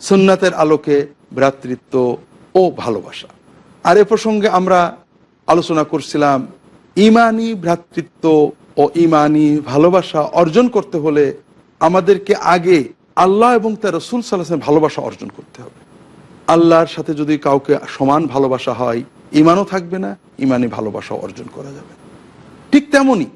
সুন্নাতের আলোকে ভ্রাতৃত্ব ও ভালোবাসা। আর এ প্রসঙ্গে আমরা আলোচনা করছিলাম ইমানি ভ্রাতৃত্ব ও ইমানি ভালোবাসা অর্জন করতে হলে আমাদেরকে আগে আল্লাহ এবং তার রসুল সাল্লাহ ভালোবাসা অর্জন করতে হবে। আল্লাহর সাথে যদি কাউকে সমান ভালোবাসা হয়, ইমানও থাকবে না, ইমানি ভালোবাসা অর্জন করা যাবে ঠিক তেমনই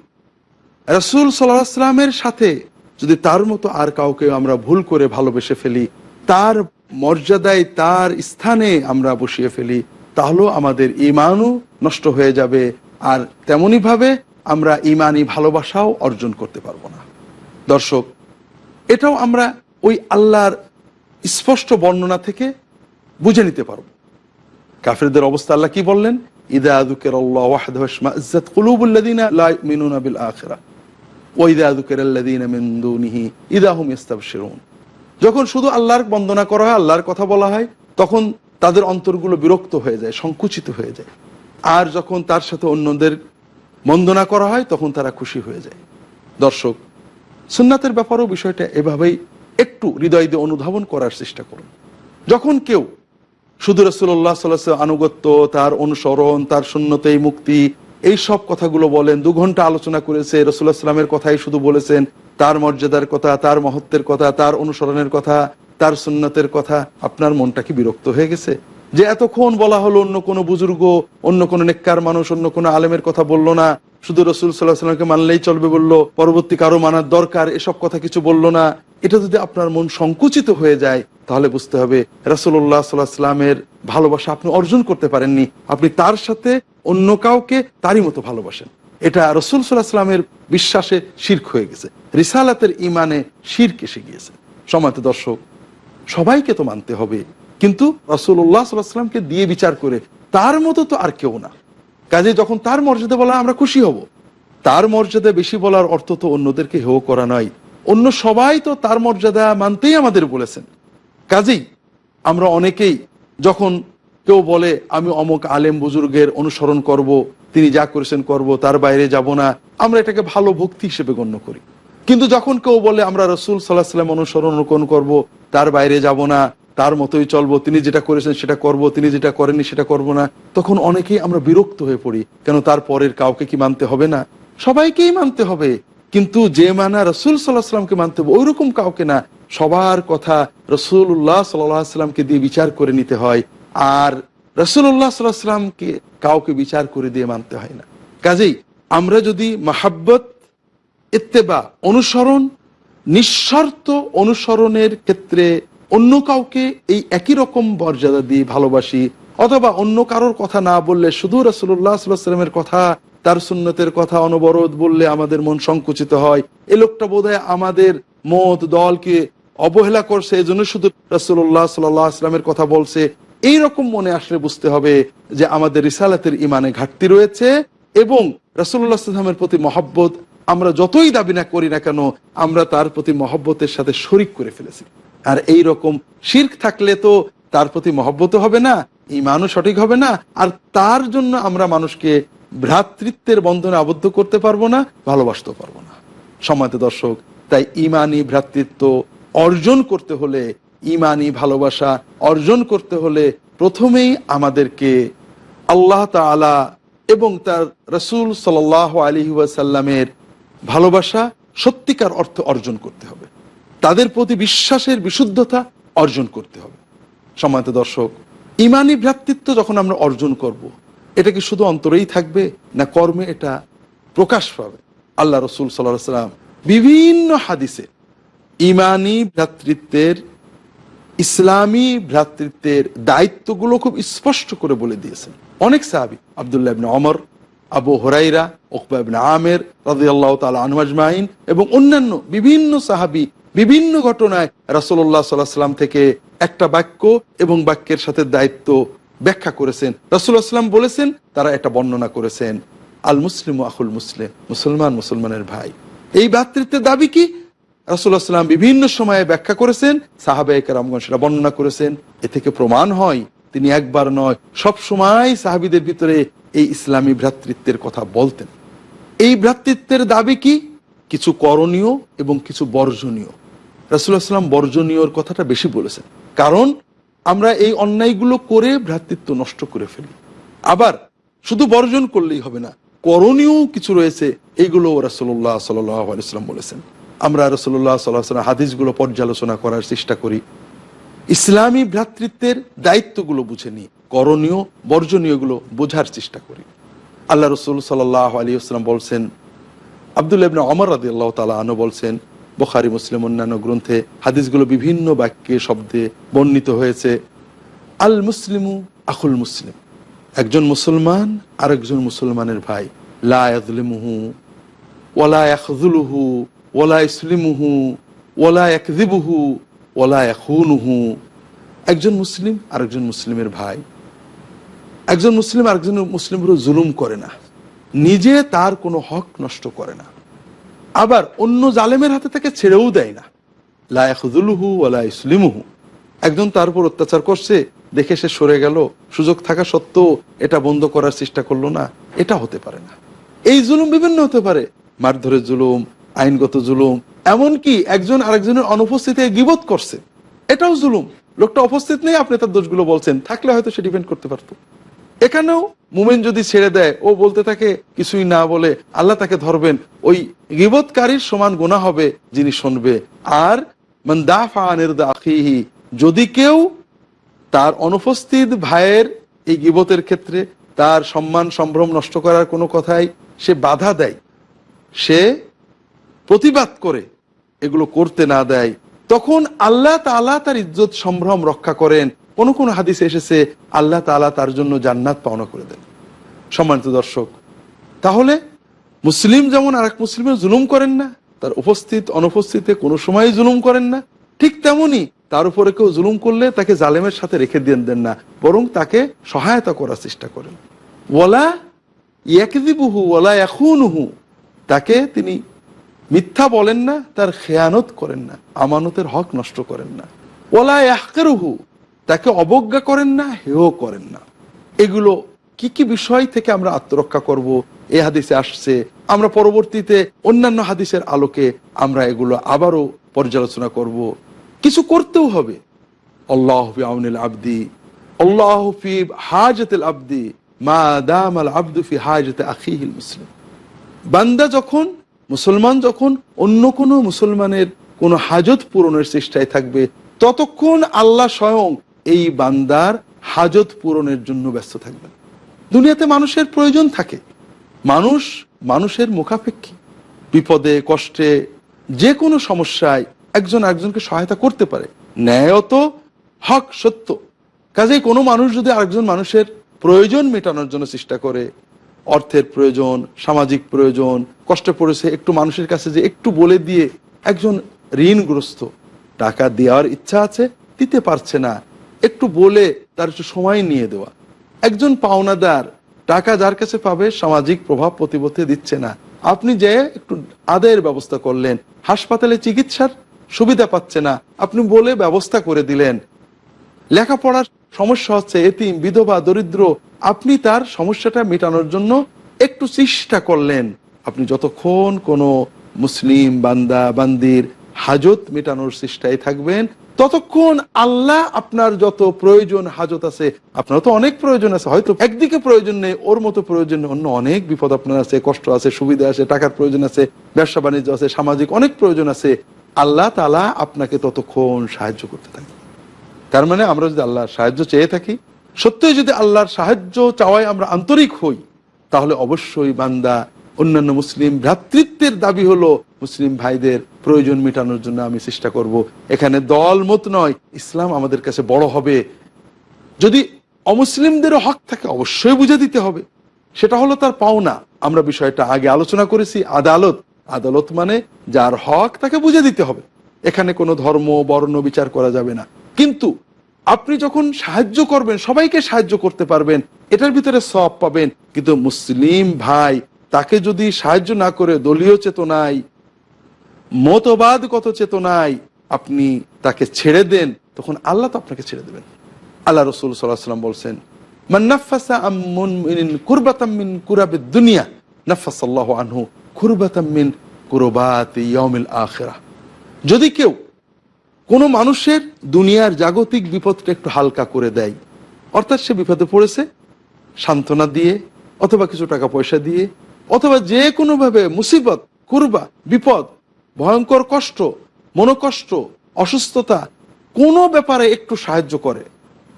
রসুল সাল্লাহ সাল্লামের সাথে যদি তার মতো আর কাউকে আমরা ভুল করে ভালোবেসে ফেলি তার মর্যাদায়, তার স্থানে আমরা বসিয়ে ফেলি, তাহলেও আমাদের ইমানও নষ্ট হয়ে যাবে। আর তেমনিভাবে আমরা ইমানি ভালোবাসাও অর্জন করতে পারব না। দর্শক, এটাও আমরা ওই আল্লাহর স্পষ্ট বর্ণনা থেকে বুঝে নিতে পারব। কাফিরদের অবস্থা আল্লাহ কি বললেন? ইদা আদুকের আল্লাহ যখন শুধু আল্লাহর বন্দনা করা হয়, আল্লাহর কথা বলা হয়, তখন তাদের অন্তরগুলো বিরক্ত হয়ে যায়, সংকুচিত হয়ে যায়। আর যখন তার সাথে অন্যদের বন্দনা করা হয়, তখন তারা খুশি হয়ে যায়। দর্শক, সুন্নাতের ব্যাপারেও বিষয়টা এভাবেই একটু হৃদয় দিয়ে অনুধাবন করার চেষ্টা করুন। যখন কেউ শুধু রসুল্লাহ সাল্লাহ আনুগত্য, তার অনুসরণ, তার শূন্যতেই মুক্তি, এই সব কথাগুলো বলেন, দু ঘণ্টা আলোচনা করেছে রসুল্লাহ সাল্লামের কথাই শুধু বলেছেন তার মর্যাদার কথা, তার মহত্বের কথা, তার অনুসরণের কথা, তার সুন্নতের কথা, আপনার মনটা কি বিরক্ত হয়ে গেছে? যে এতক্ষণ বলা হলো অন্য কোনো বুজুর্গ, অন্য কোনো নেককার মানুষ, অন্য কোনো আলেমের কথা বলল না, শুধু রসুল সাল্লাহ সাল্লামকে মানলেই চলবে বলল, পরবর্তী কারও মানার দরকার, এসব কথা কিছু বলল না। এটা যদি আপনার মন সংকুচিত হয়ে যায়, তাহলে বুঝতে হবে রসুল্লাহ সাল্লাহ সাল্লামের ভালোবাসা আপনি অর্জন করতে পারেননি। আপনি তার সাথে অন্য কাউকে তারই মতো ভালোবাসেন। এটা রসুল সাল্লাহ সাল্লামের বিশ্বাসে শির্ক হয়ে গেছে। রিসালাতের ইমানে শির্ক এসে গিয়েছে। সময়ত দর্শক, সবাইকে তো মানতে হবে, কিন্তু রসুল্লাহ সাল্লাহামকে দিয়ে বিচার করে তার মতো তো আর কেউ না। কাজে যখন তার মর্যাদা বলা আমরা খুশি হব। তার মর্যাদা বেশি বলার অর্থ তো অন্যদেরকে হেও করা নয়। অন্য সবাই তো তার মর্যাদা মানতেই আমাদের বলেছেন। কাজেই আমরা অনেকেই যখন কেউ বলে, আমি অমক আলেম বুজুর্গের অনুসরণ করব, তিনি যা করেছেন করব, তার বাইরে যাব না। আমরা এটাকে ভালো ভক্তি হিসেবে গণ্য করি। কিন্তু যখন কেউ বলে, আমরা রসুল সাল্লাহ সাল্লাম অনুসরণ অনুকরণ করব, তার বাইরে যাব না, তার মতোই চলবো, তিনি যেটা করেছেন সেটা করব, তিনি যেটা করেননি সেটা করব না, তখন অনেকেই আমরা বিরক্ত হয়ে পড়ি, কেন তার পরের কাউকে কি মানতে হবে না? সবাইকেই মানতে হবে, কিন্তু যে মানা রসুল সাল্লাহ সাল্লামকে মানতে হবে ওই রকম কাউকে না। সবার কথা রসুল্লাহ সাল্লাহ সাল্লামকে দিয়ে বিচার করে নিতে হয়। আর রসুল্লাহ সাল্লাহ সাল্লামকে কাউকে বিচার করে দিয়ে মানতে হয় না। কাজেই আমরা যদি মাহাব্বত, ইত্তেবা, অনুসরণ নিঃস্বার্থ অনুসরণের ক্ষেত্রে অন্য কাউকে এই একই রকম মর্যাদা দিয়ে ভালোবাসি অথবা অন্য কারোর কথা না বললে শুধু রসুল্লাহ সাল্লামের কথা, তার সুন্নতের কথা অনবরোধ বললে আমাদের মন সংকুচিত হয়। এ লোকটা বোধ আমাদের মত, দলকে অবহেলা করছে এই জন্য শুধু রসুল্লাহ সাল্লাহ আসলামের কথা বলছে। এই রকম মনে আসলে বুঝতে হবে যে আমাদের রিসালাতের ইমানে ঘাটতি রয়েছে এবং রসুল্লাহ প্রতি মহব্বত আমরা যতই দাবি না করি না কেন, আমরা তার প্রতি মহব্বতের সাথে শরিক করে ফেলেছি। আর এই রকম শির্ক থাকলে তো তার প্রতি মহব্বত হবে না ইমানও সঠিক হবে না, আর তার জন্য আমরা মানুষকে ভ্রাতৃত্বের বন্ধনে আবদ্ধ করতে পারব না ভালোবাসতে পারব না। সময়ত দর্শক, তাই ইমানি ভ্রাতৃত্ব অর্জন করতে হলে ইমানি ভালোবাসা অর্জন করতে হলে প্রথমেই আমাদেরকে আল্লাহ তালা এবং তার রসুল সাল আলী ওয়াসাল্লামের ভালোবাসা সত্যিকার অর্থ অর্জন করতে হবে তাদের প্রতি বিশ্বাসের বিশুদ্ধতা অর্জন করতে হবে সময়ত দর্শক, ইমানি ভ্রাতৃত্ব যখন আমরা অর্জন করব। এটা কি শুধু অন্তরেই থাকবে না কর্মে এটা প্রকাশ পাবে আল্লাহ রসুল সাল্লাহ সাল্লাম বিভিন্ন হাদিসে ইমানি ভ্রাতৃত্বের ইসলামী ভ্রাতৃত্বের দায়িত্বগুলো খুব স্পষ্ট করে বলে দিয়েছেন। অনেক সাহাবি, আবদুল্লাহ ইবনে অমর আবু হরাইরা ওকবা ইবনে আমের রাজি আল্লাহ তালা আনমাজমাইন এবং অন্যান্য বিভিন্ন সাহাবি বিভিন্ন ঘটনায় রাসুল্লাহ সাল্লাহ সাল্লাম থেকে একটা বাক্য এবং বাক্যের সাথে দায়িত্ব ব্যাখ্যা করেছেন। রাসুল্লাহ সাল্লাম বলেছেন, তারা এটা বর্ণনা করেছেন আল মুসলিম আকুল মুসলিম, মুসলমান মুসলমানের ভাই। এই ভ্রাতৃত্বের দাবি কি? রাসুল্লাহ সাল্লাম বিভিন্ন সময়ে ব্যাখ্যা করেছেন সাহাবাহিক রামগঞ্জ সেটা বর্ণনা করেছেন। এ থেকে প্রমাণ হয়, তিনি একবার নয়, সব সময় সাহাবিদের ভিতরে এই ইসলামী ভ্রাতৃত্বের কথা বলতেন। এই ভ্রাতৃত্বের দাবি কি? কিছু করণীয় এবং কিছু বর্জনীয়। রাসুল্লাহ সাল্লাম বর্জনীয়র কথাটা বেশি বলেছেন। কারণ আমরা এই অন্যায়গুলো করে ভ্রাতৃত্ব নষ্ট করে ফেলি। আবার শুধু বর্জন করলেই হবে না করণীয় কিছু রয়েছে এইগুলো রাসুল্লাহ সাল্লাম বলেছেন। আমরা রসুল্লাহ সাল্লাহ হাদিসগুলো পর্যালোচনা করার চেষ্টা করি। ইসলামী ভ্রাতৃত্বের দায়িত্বগুলো বুঝে নিই, করণীয়, বর্জনীয়গুলো বোঝার চেষ্টা করি। আল্লাহ রসুল সাল্লাহ আলী আসলাম বলছেন, আবদুল্লাহ ইবনে অমর রাদি আল্লাহ তালা আনো বলছেন, বোখারি, মুসলিম অন্যান্য গ্রন্থে হাদিসগুলো বিভিন্ন বাক্যে, শব্দে বর্ণিত হয়েছে, আল মুসলিমু আখুল মুসলিম। একজন মুসলমান আরেকজন মুসলমানের ভাই, লা ইয়াজলিমুহু ওয়ালা ওয়ালা ইসলিমুহু, ওয়ালা ইয়াকযিবুহু, ওয়ালা ইয়াখুনুহু। একজন মুসলিম আরেকজন মুসলিমের ভাই। একজন মুসলিম আরেকজন মুসলিমের জুলুম করে না। নিজে তার কোনো হক নষ্ট করে না। আবার অন্য জালেমের হাতে তাকে ছেড়েও দেয় না। লায়াকুলুহু ওলা ইসলিমুহু। একজন তার উপর অত্যাচার করছে, দেখে সে সরে গেল। সুযোগ থাকা সত্ত্বেও এটা বন্ধ করার চেষ্টা করল না। এটা হতে পারে না। এই জুলুম বিভিন্ন হতে পারে। মারধরের জুলুম আইনগত জুলুম, এমনকি একজন আরেকজনের অনুপস্থিতি গিবত করছে। এটাও জুলুম। লোকটা উপস্থিত নেই, আপনি তার দোষগুলো বলছেন। থাকলে হয়তো সে ডিপেন্ড করতে পারতো। এখানেও মুমিন যদি ছেড়ে দেয়, ও বলতে থাকে, কিছুই না বলে আল্লাহ তাকে ধরবেন। ওই গিবতকারীর সমান গুণা হবে যিনি শুনবে। আর যদি কেউ তার অনুপস্থিত ভাইয়ের এই গিবতের ক্ষেত্রে তার সম্মান, সম্ভ্রম নষ্ট করার কোনো কথাই সে বাধা দেয়, সে প্রতিবাদ করে এগুলো করতে না দেয়, তখন আল্লাহ তালা তার ইজ্জত সম্ভ্রম রক্ষা করেন। কোন কোন হাদিসে এসেছে, আল্লাহ তালা তার জন্য জান্নাত পাওনা করে দেন। সম্মানিত দর্শক, তাহলে মুসলিম যেমন আর এক মুসলিমের জুলুম করেন না, তার উপস্থিত অনুপস্থিতে কোনো সময় জুলুম করেন না, ঠিক তেমনি তার উপরে কেউ জুলুম করলে তাকে জালেমের সাথে রেখে দিয়ে দেন না, বরং তাকে সহায়তা করার চেষ্টা করেন। ওলা ইয়াকদিবুহু ওলা এখুনহু তাকে তিনি মিথ্যা বলেন না, তার খেয়ানত করেন না, আমানতের হক নষ্ট করেন না। ওলা ইয়াহকেরুহু, তাকে অবজ্ঞা করেন না হেও করেন না। এগুলো কি কি বিষয় থেকে আমরা আত্মরক্ষা করব? এ হাদিসে আসছে, আমরা পরবর্তীতে অন্যান্য হাদিসের আলোকে আমরা এগুলো আবারও পর্যালোচনা করব। কিছু করতেও হবে। আল্লাহ আউনিল আবদি, আল্লাহ ফি হাজতুল আবদি, মা দাম আল আব্দু ফি হাজতে আখিহিল মুসলিম। বান্দা যখন মুসলমান যখন অন্য কোনো মুসলমানের কোনো হাজত পূরণের চেষ্টায় থাকবে, ততক্ষণ আল্লাহ স্বয়ং এই বান্দার হাজত পূরণের জন্য ব্যস্ত থাকবেন। দুনিয়াতে মানুষের প্রয়োজন থাকে। মানুষ মানুষের মুখাপেক্ষী। বিপদে, কষ্টে যে কোনো সমস্যায় একজন একজনকে সহায়তা করতে পারে। ন্যায়ত হক সত্য। কাজেই কোনো মানুষ যদি আরেকজন মানুষের প্রয়োজন মেটানোর জন্য চেষ্টা করে অর্থের প্রয়োজন, সামাজিক প্রয়োজন, কষ্টে পড়েছে একটু মানুষের কাছে যে একটু বলে দিয়ে একজন ঋণগ্রস্ত, টাকা দেওয়ার ইচ্ছা আছে, দিতে পারছে না। একটু বলে তার একটু সময় নিয়ে দেওয়া। একজন পাওনাদার টাকা যার কাছে পাবে, সামাজিক প্রভাব প্রতিপত্তি দিচ্ছে না। আপনি যে একটু আদায়ের ব্যবস্থা করলেন, হাসপাতালে চিকিৎসার সুবিধা পাচ্ছে না, আপনি বলে ব্যবস্থা করে দিলেন। লেখাপড়ার সমস্যা হচ্ছে এতিম, বিধবা, দরিদ্র। আপনি তার সমস্যাটা মেটানোর জন্য একটু চেষ্টা করলেন। আপনি যতক্ষণ কোনো মুসলিম বান্দা, বান্দির হাজত মেটানোর চেষ্টায় থাকবেন, ততক্ষণ আল্লাহ আপনার যত প্রয়োজন হাজত আছে আপনার তো অনেক প্রয়োজন আছে, হয়তো একদিকে প্রয়োজন নেই, ওর মতো প্রয়োজন অন্য অনেক বিপদ আপনার আছে, কষ্ট আছে, সুবিধা আছে, টাকার প্রয়োজন আছে ব্যবসা বাণিজ্য আছে, সামাজিক অনেক প্রয়োজন আছে। আল্লাহ তালা আপনাকে ততক্ষণ সাহায্য করতে থাকে তার মানে আমরা যদি আল্লাহর সাহায্য চেয়ে থাকি, সত্যই যদি আল্লাহর সাহায্য চাওয়ায় আমরা আন্তরিক হই, তাহলে অবশ্যই বান্দা, অন্যান্য মুসলিম ভ্রাতৃত্বের দাবি হলো, মুসলিম ভাইদের প্রয়োজন মেটানোর জন্য আমি চেষ্টা করব। এখানে দল মত নয়, ইসলাম আমাদের কাছে বড় হবে। যদি অমুসলিমদেরও হক থাকে, অবশ্যই বুঝে দিতে হবে। সেটা হলো তার পাওনা। আমরা বিষয়টা আগে আলোচনা করেছি, আদালত। আদালত মানে যার হক, তাকে বুঝে দিতে হবে। এখানে কোনো ধর্ম, বর্ণ বিচার করা যাবে না। কিন্তু আপনি যখন সাহায্য করবেন, সবাইকে সাহায্য করতে পারবেন, এটার ভিতরে সব পাবেন। কিন্তু মুসলিম ভাই, তাকে যদি সাহায্য না করে দলীয় চেতনায়, মতবাদগত চেতনায় আপনি তাকে ছেড়ে দেন, তখন আল্লাহ তো আপনাকে ছেড়ে দেবেন। আল্লাহ রসুল সাল্লাম বলছেন কুরবাতাম দুনিয়া, নাফাসাল্লাহ আনহু কুরবাত যদি কেউ কোনো মানুষের দুনিয়ার জাগতিক বিপদটা একটু হালকা করে দেয়। অর্থাৎ সে বিপদে পড়েছে, সান্ত্বনা দিয়ে, অথবা কিছু টাকা পয়সা দিয়ে, অথবা যে কোনোভাবে মুসিবত, কুরবা, বিপদ, ভয়ঙ্কর কষ্ট, মনোকষ্ট, অসুস্থতা, কোনো ব্যাপারে একটু সাহায্য করে।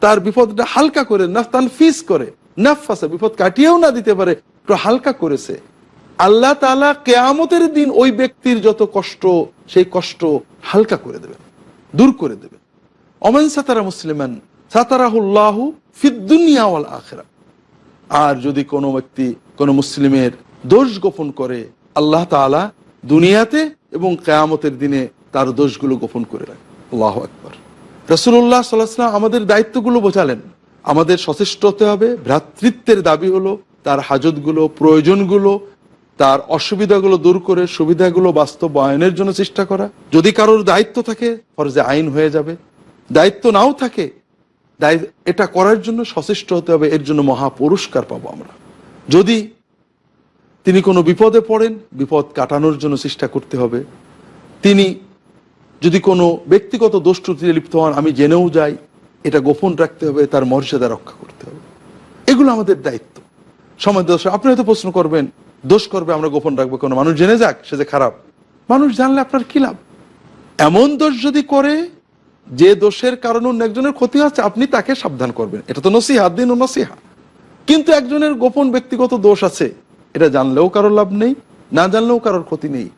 তার বিপদটা হালকা করে নাফতান ফিস করে নাফাসা বিপদ কাটিয়েও না দিতে পারে, একটু হালকা করেছে। আল্লাহ তালা কেয়ামতের দিন ওই ব্যক্তির যত কষ্ট, সেই কষ্ট হালকা করে দেবেন। দূর করে দেবেন অমেন সাতারা মুসলিমান, সাতারাহুল্লাহ ফিদ্দুনিয়া ওয়াল আখেরা। আর যদি কোনো ব্যক্তি কোনো মুসলিমের দোষ গোপন করে, আল্লাহ তাআলা দুনিয়াতে এবং কেয়ামতের দিনে তার দোষগুলো গোপন করে রাখে। আল্লাহ একবার রসুল্লাহ সাল্লাহাম আমাদের দায়িত্বগুলো বোঝালেন। আমাদের সচেষ্ট হতে হবে, ভ্রাতৃত্বের দাবি হলো তার হাজতগুলো, প্রয়োজনগুলো তার অসুবিধাগুলো দূর করে সুবিধাগুলো বাস্তবায়নের জন্য চেষ্টা করা। যদি কারোর দায়িত্ব থাকে, ফরজে আইন হয়ে যাবে। দায়িত্ব নাও থাকে এটা করার জন্য সচেষ্ট হতে হবে, এর জন্য মহা পুরস্কার পাবো আমরা। যদি তিনি কোনো বিপদে পড়েন, বিপদ কাটানোর জন্য চেষ্টা করতে হবে। তিনি যদি কোনো ব্যক্তিগত দোষ লিপ্ত হন, আমি জেনেও যাই, এটা গোপন রাখতে হবে, তার মর্যাদা রক্ষা করতে হবে। এগুলো আমাদের দায়িত্ব। সময় দোষ আপনি হয়তো প্রশ্ন করবেন দোষ করবে, আমরা গোপন রাখব, কোনো মানুষ জেনে যাক সে যে খারাপ। মানুষ জানলে আপনার কি লাভ? এমন দোষ যদি করে, যে দোষের কারণে অন্য একজনের ক্ষতি হচ্ছে, আপনি তাকে সাবধান করবেন। এটা তো নসিহা, দিন ও নসিহা। কিন্তু একজনের গোপন ব্যক্তিগত দোষ আছে, এটা জানলেও কারোর লাভ নেই, না জানলেও কারোর ক্ষতি নেই।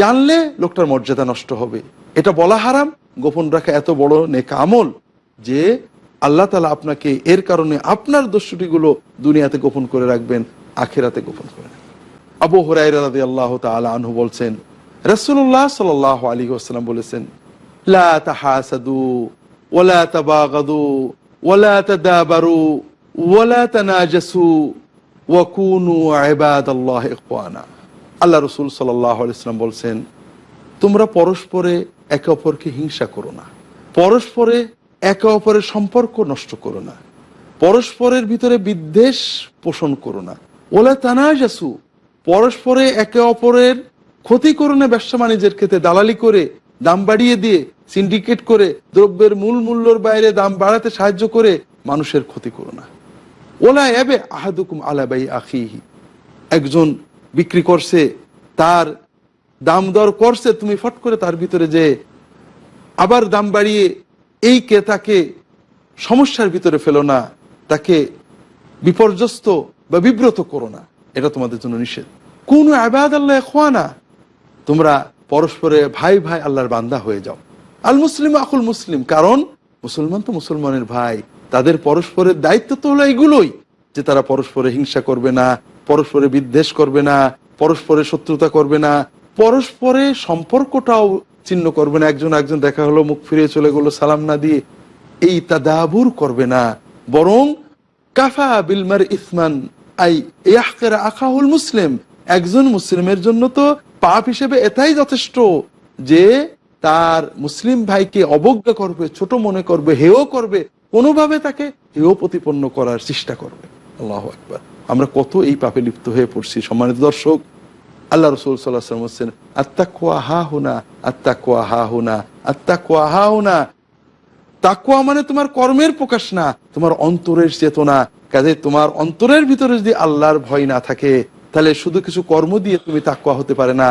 জানলে লোকটার মর্যাদা নষ্ট হবে। এটা বলা হারাম, গোপন রাখা এত বড় নেকা আমল যে আল্লাহ তালা আপনাকে এর কারণে আপনার দোষটিগুলো দুনিয়াতে গোপন করে রাখবেন, আখেরাতে গোপন করে রাখবেন। আবু হরাইরা আল্লাহ তাআলা আনহু বলছেন, রাসূলুল্লাহ সাল্লাল্লাহু আলী ওয়াসাল্লাম বলেছেন আল্লাহ রাসূল বলছেন, তোমরা পরস্পরে একে অপরকে হিংসা করো না। পরস্পরে একে অপরের সম্পর্ক নষ্ট করো না। পরস্পরের ভিতরে বিদ্বেষ পোষণ করো না। ওলা তানাজাসু পরস্পরে একে অপরের ক্ষতি করো না ব্যবসা বাণিজ্যের ক্ষেত্রে দালালি করে দাম বাড়িয়ে দিয়ে সিন্ডিকেট করে দ্রব্যের মূল মূল্যর বাইরে দাম বাড়াতে সাহায্য করে মানুষের ক্ষতি করো না। ওলা এবে আহাদুকুম আলাবাই আখিহি। একজন বিক্রি করছে, তার দাম দর করছে, তুমি ফট করে তার ভিতরে যে আবার দাম বাড়িয়ে এই ক্রেতাকে সমস্যার ভিতরে ফেলো না, তাকে বিপর্যস্ত বা বিব্রত করো না। এটা তোমাদের জন্য নিষেধ। কোন আবাদ আল্লাহ খোয়া না তোমরা পরস্পরে ভাই ভাই আল্লাহর বান্দা হয়ে যাও। আল মুসলিম আকুল মুসলিম, কারণ মুসলমান তো মুসলমানের ভাই, তাদের পরস্পরের দায়িত্ব তো হলো এগুলোই, যে তারা পরস্পরে হিংসা করবে না, পরস্পরে বিদ্বেষ করবে না, পরস্পরে শত্রুতা করবে না, পরস্পরে সম্পর্কটাও চিহ্ন করবে না। একজন একজন দেখা হলো, মুখ ফিরিয়ে চলে গেলো, সালাম না দিয়ে এই তাদাবুর করবে না। বরং কাফা বিলমার ইসমান আই আখাহুল মুসলিম। একজন মুসলিমের জন্য তো পাপ হিসেবে এটাই যথেষ্ট যে তার মুসলিম ভাইকে অবজ্ঞা করবে, ছোট মনে করবে হেও করবে, কোনোভাবে তাকে হেও প্রতিপন্ন করার চেষ্টা করবে। আল্লাহ একবার আমরা কত এই পাপে লিপ্ত হয়ে পড়ছি, সম্মানিত দর্শক। আল্লাহ রসুল সাল্লাম বলছেন আত্মা কোয়া হা হুনা আত্মা কোয়া হা হুনা আত্মা কোয়া হা হুনা। তাকুয়া মানে তোমার কর্মের প্রকাশ না, তোমার অন্তরের চেতনা কাজে তোমার অন্তরের ভিতরে যদি আল্লাহর ভয় না থাকে, তাহলে শুধু কিছু কর্ম দিয়ে তুমি তাকুয়া হতে পারে না।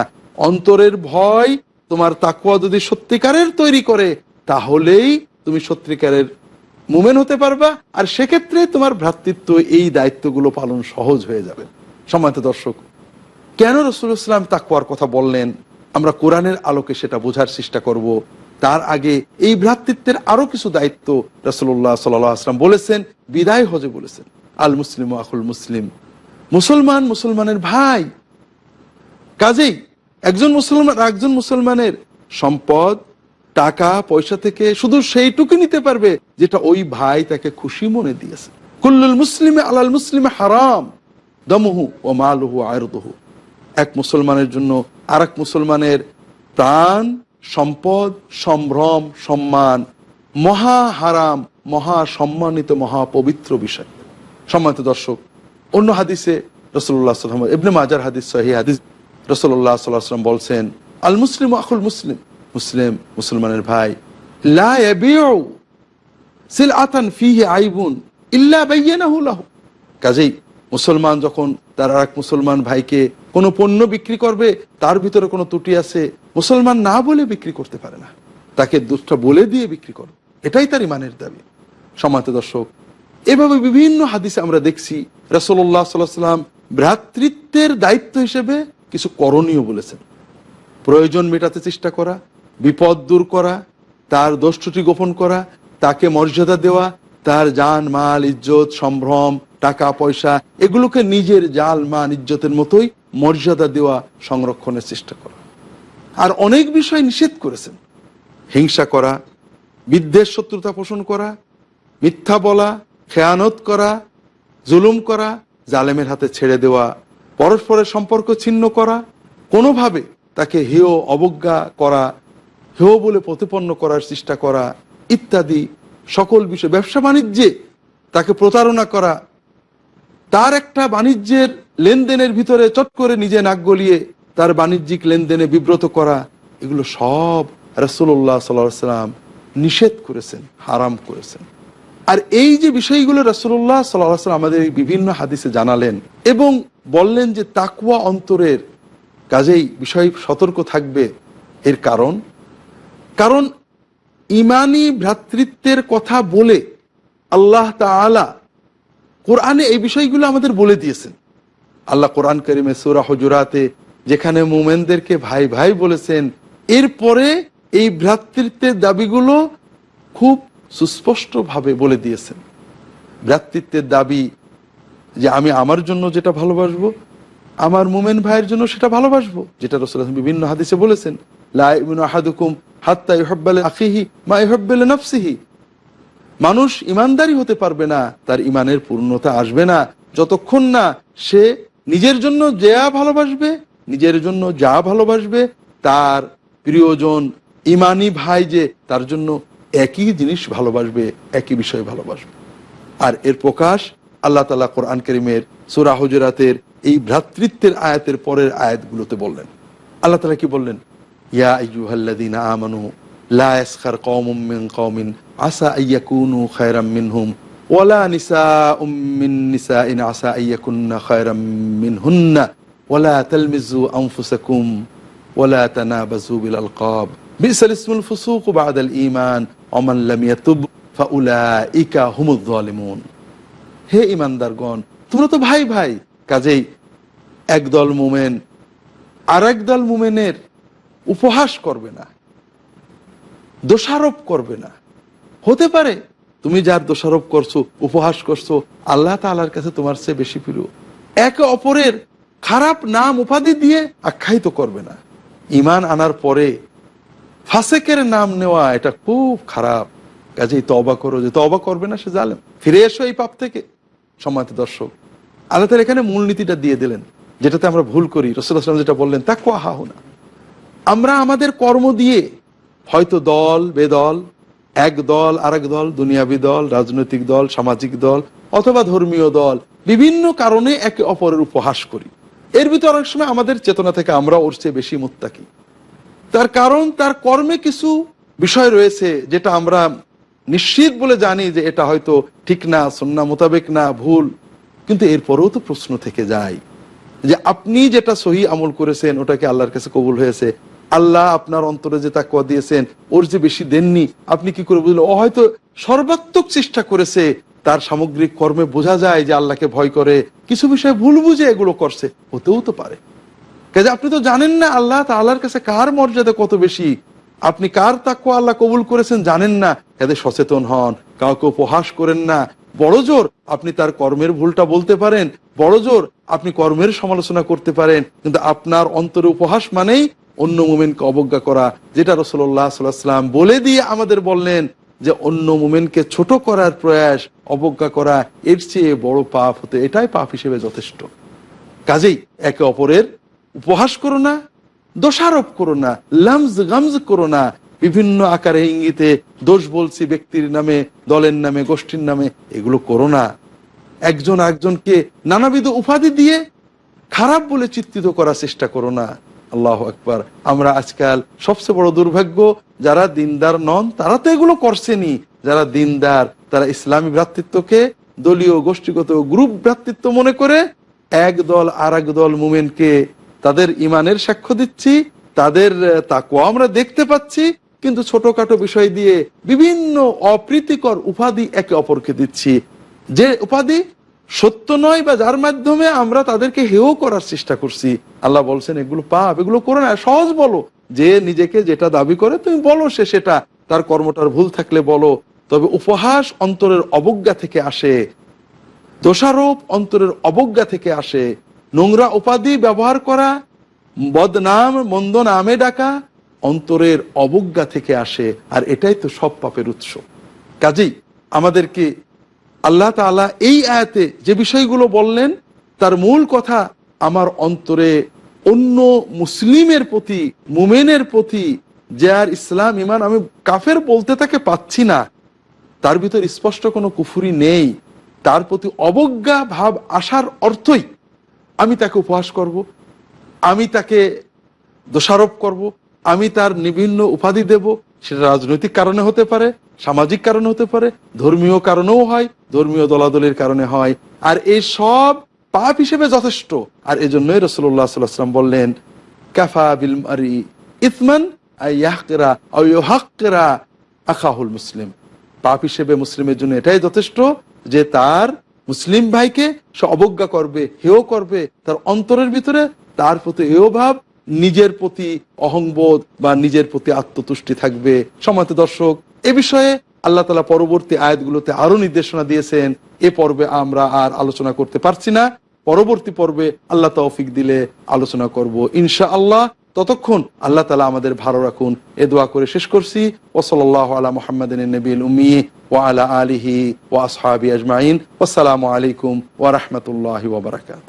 অন্তরের ভয় তোমার তাকুয়া যদি সত্যিকারের তৈরি করে, তাহলেই তুমি সত্যিকারের মুমেন হতে পারবা। আর সেক্ষেত্রে তোমার ভ্রাতৃত্ব এই দায়িত্বগুলো পালন সহজ হয়ে যাবে। সম্মানিত দর্শক, কেন রসুল ইসলাম তাকুয়ার কথা বললেন? আমরা কোরআনের আলোকে সেটা বোঝার চেষ্টা করব। তার আগে এই ভ্রাতৃত্বের আরও কিছু দায়িত্ব রসুল্লাহ সাল্লাম বলেছেন, বিদায় হজে বলেছেন। আল মুসলিম আকুল মুসলিম। মুসলমান মুসলমানের ভাই। কাজেই একজন মুসলমান একজন মুসলমানের সম্পদ, টাকা, পয়সা থেকে শুধু সেইটুকু নিতে পারবে যেটা ওই ভাই তাকে খুশি মনে দিয়েছে। কুল্লুল মুসলিমে আলাল মুসলিমে হারাম, দমহু ও মালহু আয়রদহু। এক মুসলমানের জন্য আর মুসলমানের প্রাণ সম্পদ, সম্ভ্রম, সম্মান, মহা হারাম, মহা সম্মানিত, মহা পবিত্র বিষয়। সম্মানিত দর্শক, অন্য হাদিসে রসল্লাহ সাল্লাম মাজার হাদিস সহি হাদিস রসল্লাহ সাল্লাম বলছেন, আল মুসলিম আকুল মুসলিম। মুসলিম, মুসলমানের ভাই, লা ইয়াবিউ সিলআতান ফিহি আইবুন ইল্লা কাজেই মুসলমান যখন তার আর এক মুসলমান ভাইকে কোনো পণ্য বিক্রি করবে, তার ভিতরে কোনো ত্রুটি আছে, মুসলমান না বলে বিক্রি করতে পারে না। তাকে দুষ্টা বলে দিয়ে বিক্রি করো। এটাই তার ইমানের দাবি। সমাতে দর্শক, এভাবে বিভিন্ন হাদিসে আমরা দেখছি রসল্লাহ সাল্লাম ভ্রাতৃত্বের দায়িত্ব হিসেবে কিছু করণীয় বলেছেন। প্রয়োজন মেটাতে চেষ্টা করা, বিপদ দূর করা, তার দোষটি গোপন করা, তাকে মর্যাদা দেওয়া, তার জান, মাল, ইজ্জত, সম্ভ্রম টাকা, পয়সা, এগুলোকে নিজের জাল, মান, ইজ্জতের মতোই মর্যাদা দেওয়া সংরক্ষণের চেষ্টা করা। আর অনেক বিষয় নিষেধ করেছেন। হিংসা করা, বিদ্বেষ, শত্রুতা পোষণ করা, মিথ্যা বলা, খেয়ানত করা, জুলুম করা, জালেমের হাতে ছেড়ে দেওয়া, পরস্পরের সম্পর্ক ছিন্ন করা, কোনোভাবে তাকে হেয়, অবজ্ঞা করা, হেয় বলে প্রতিপন্ন করার চেষ্টা করা ইত্যাদি সকল বিষয় ব্যবসা বাণিজ্যে তাকে প্রতারণা করা তার একটা বাণিজ্যের লেনদেনের ভিতরে চট করে নিজে নাক গলিয়ে তার বাণিজ্যিক লেনদেনে বিব্রত করা, এগুলো সব রসুল্লাহ সাল্লাম নিষেধ করেছেন, হারাম করেছেন। আর এই যে বিষয়গুলো রসুল্লাহ সাল্লাম আমাদের বিভিন্ন হাদিসে জানালেন এবং বললেন যে তাকুয়া অন্তরের কাজেই বিষয় সতর্ক থাকবে, এর কারণ কারণ ইমানি ভ্রাতৃত্বের কথা বলে আল্লাহ তালা কোরআনে এই বিষয়গুলো আমাদের বলে দিয়েছেন। আল্লাহ কোরআন করিমে সুরা হজুরাতে যেখানে মোমেনদেরকে ভাই ভাই বলেছেন, এরপরে এই ভ্রাতৃত্বের দাবিগুলো খুব সুস্পষ্টভাবে বলে দিয়েছেন। ভ্রাতৃত্বের দাবি যে আমি আমার জন্য যেটা ভালোবাসবো, আমার মোমেন ভাইয়ের জন্য সেটা ভালোবাসবো, যেটা রসুল বিভিন্ন হাদিসে বলেছেন লাহাদুকুম হাত্তা ইহব্বালে আখিহি মা ইহব্বালে নফসিহি। মানুষ ইমানদারি হতে পারবে না, তার ইমানের পূর্ণতা আসবে না। যতক্ষণ না সে নিজের জন্য যা ভালোবাসবে, নিজের জন্য যা ভালোবাসবে, তার প্রিয়জন, ইমানি ভাই যে, তার জন্য একই জিনিস ভালোবাসবে, একই বিষয় ভালোবাসবে। আর এর প্রকাশ আল্লাহ তালা কোরআন করিমের সুরা হজরাতের এই ভ্রাতৃত্বের আয়াতের পরের আয়াতগুলোতে বললেন। আল্লাহ তালা কি বললেন? ইয়া আইয়ুহাল্লাযীনা আমানু লা ইয়াসখার কওমুম মিন কওমিন আসা আইয়াকুনু খায়রাম মিনহুম ওয়ালা নিসাউম মিন নিসাইন আসা আইয়াকুন্না খায়রাম মিনহুন্না ওয়ালা তালমিজু আনফুসাকুম ওয়ালা তানাবাজু বিল আলকাব। বিসাল ইসমুল ফুসুক বাদাল ঈমান ওমান লাম ইয়াতুব ফাউলাইকা হুমুয যালিমুন। হে ইমানদারগণ তোমরা তো ভাই ভাই, কাজেই একদল মুমেন আর দল মুমেনের উপহাস করবে না। দোষারোপ করবে না। হতে পারে, তুমি যার দোষারোপ করছ, উপহাস করছ, আল্লাহ তালার কাছে তোমার চেয়ে বেশি প্রিয়। একে অপরের খারাপ নাম উপাধি দিয়ে আখ্যায়িত করবে না। ইমান আনার পরে ফাসেকের নাম নেওয়া এটা খুব খারাপ। কাজেই তবা করো যে তবা করবে না সে জালেম। ফিরে এসো এই পাপ থেকে, সম্মানিত দর্শক। আল্লাহ তালা এখানে মূলনীতিটা দিয়ে দিলেন, যেটাতে আমরা ভুল করি। রসুল্লাহাম যেটা বললেন তা কোয়া না আমরা আমাদের কর্ম দিয়ে হয়তো দল, বেদল, এক দল, আরেক দল, দুনিয়াবি দল, রাজনৈতিক দল, সামাজিক দল, অথবা ধর্মীয় দল, বিভিন্ন কারণে একে অপরের উপহাস করি। এর ভিতরে অনেক সময় আমাদের চেতনা থেকে আমরা ওর চেয়ে বেশি মুত্তাকি। তার কারণ, তার কর্মে কিছু বিষয় রয়েছে যেটা আমরা নিশ্চিত বলে জানি যে এটা হয়তো ঠিক না, সন্না মোতাবেক না, ভুল। কিন্তু এরপরেও তো প্রশ্ন থেকে যায় যে আপনি যেটা সহি আমল করেছেন, ওটাকে আল্লাহর কাছে কবুল হয়েছে আল্লাহ আপনার অন্তরে যে তাকুয়া দিয়েছেন, ওর যে বেশি দেননি, আপনি কি করে বুঝলেন? ও হয়তো সর্বাত্মক চেষ্টা করেছে, তার সামগ্রিক কর্মে বোঝা যায় যে আল্লাহকে ভয় করে, কিছু বিষয়ে ভুল বুঝে এগুলো করছে, হতেও তো পারে। কাজে আপনি তো জানেন না আল্লাহ তা আল্লাহর কাছে কার মর্যাদা কত বেশি। আপনি কার তাকুয়া আল্লাহ কবুল করেছেন জানেন না। কাজে সচেতন হন, কাউকে উপহাস করেন না। বড় জোর আপনি তার কর্মের ভুলটা বলতে পারেন, বড় জোর আপনি কর্মের সমালোচনা করতে পারেন, কিন্তু আপনার অন্তরে উপহাস মানেই অন্য মুমেনকে অবজ্ঞা করা, যেটা রসল্লাহ সাল্লাম বলে দিয়ে আমাদের বললেন যে অন্য মুমেনকে ছোট করার প্রয়াস অবজ্ঞা করা, এর চেয়ে বড় পাপ হতে, এটাই পাপ হিসেবে যথেষ্ট। কাজেই একে অপরের উপহাস করো না, দোষারোপ করো না, লামজ গামজ করো না। বিভিন্ন আকারে ইঙ্গিতে দোষ বলছি ব্যক্তির নামে, দলের নামে, গোষ্ঠীর নামে, এগুলো করো না। একজন একজনকে নানাবিধ উপাধি দিয়ে খারাপ বলে চিত্রিত করার চেষ্টা করো না। আল্লাহ একবার আমরা আজকাল সবচেয়ে বড় দুর্ভাগ্য, যারা দিনদার নন, তারা তো এগুলো করছেনি যারা দিনদার, তারা ইসলামী ভ্রাতৃত্বকে দলীয় গোষ্ঠীগত গ্রুপ ভ্রাতৃত্ব মনে করে এক দল আর দল মুমেনকে তাদের ইমানের সাক্ষ্য দিচ্ছি, তাদের তাকে আমরা দেখতে পাচ্ছি, কিন্তু ছোটখাটো বিষয় দিয়ে বিভিন্ন অপ্রীতিকর উপাধি একে অপরকে দিচ্ছি। যে উপাধি সত্য নয় বা যার মাধ্যমে আমরা তাদেরকে হেয় করার চেষ্টা করছি। আল্লাহ বলছেন, এগুলো পাপ, এগুলো করে না, সহজ বলো। যে নিজেকে যেটা দাবি করে, তুমি বলো সে সেটা। তার কর্মটার ভুল থাকলে বলো। তবে উপহাস অন্তরের অবজ্ঞা থেকে আসে। দোষারোপ অন্তরের অবজ্ঞা থেকে আসে। নোংরা উপাধি ব্যবহার করা, বদনাম, মন্দ নামে ডাকা অন্তরের অবজ্ঞা থেকে আসে। আর এটাই তো সব পাপের উৎস। কাজেই আমাদেরকে আল্লাহ তাআলা এই আয়াতে যে বিষয়গুলো বললেন, তার মূল কথা আমার অন্তরে অন্য মুসলিমের প্রতি, মুমেনের প্রতি যে আর ইসলাম, ইমান আমি কাফের বলতে তাকে পাচ্ছি না, তার ভিতর স্পষ্ট কোনো কুফুরি নেই। তার প্রতি অবজ্ঞা ভাব আসার অর্থই আমি তাকে উপহাস করব, আমি তাকে দোষারোপ করব, আমি তার বিভিন্ন উপাধি দেব, সেটা রাজনৈতিক কারণে হতে পারে সামাজিক কারণে হতে পারে, ধর্মীয় কারণেও হয়, ধর্মীয় দলাদলের কারণে হয়। আর এই সব পাপ হিসেবে যথেষ্ট। আর এই জন্যই রসুল্লাহ সাল্লাম বললেন, কাফা বিল মারি আখাহুল মুসলিম। পাপ হিসেবে মুসলিমের জন্য এটাই যথেষ্ট যে তার মুসলিম ভাইকে সে অবজ্ঞা করবে, হেয় করবে, তার অন্তরের ভিতরে তার প্রতি হেয় ভাব, নিজের প্রতি অহংবোধ বা নিজের প্রতি আত্মতুষ্টি থাকবে। সমাত দর্শক এ বিষয়ে আল্লাহ তালা পরবর্তী আয়াতগুলোতে আরও নির্দেশনা দিয়েছেন, এ পর্বে আমরা আর আলোচনা করতে পারছি না। পরবর্তী পর্বে আল্লাহ তৌফিক দিলে আলোচনা করব ইনশা আল্লাহ ততক্ষণ আল্লাহ তালা আমাদের ভালো রাখুন। এ দোয়া করে শেষ করছি। ওসলাল্লাহ আলা মোহাম্মদিন নবীল উম্মি ও আলা আলিহি ও আসহাবি আজমাইন। আসসালামু আলাইকুম ওয়া রাহমাতুল্লাহি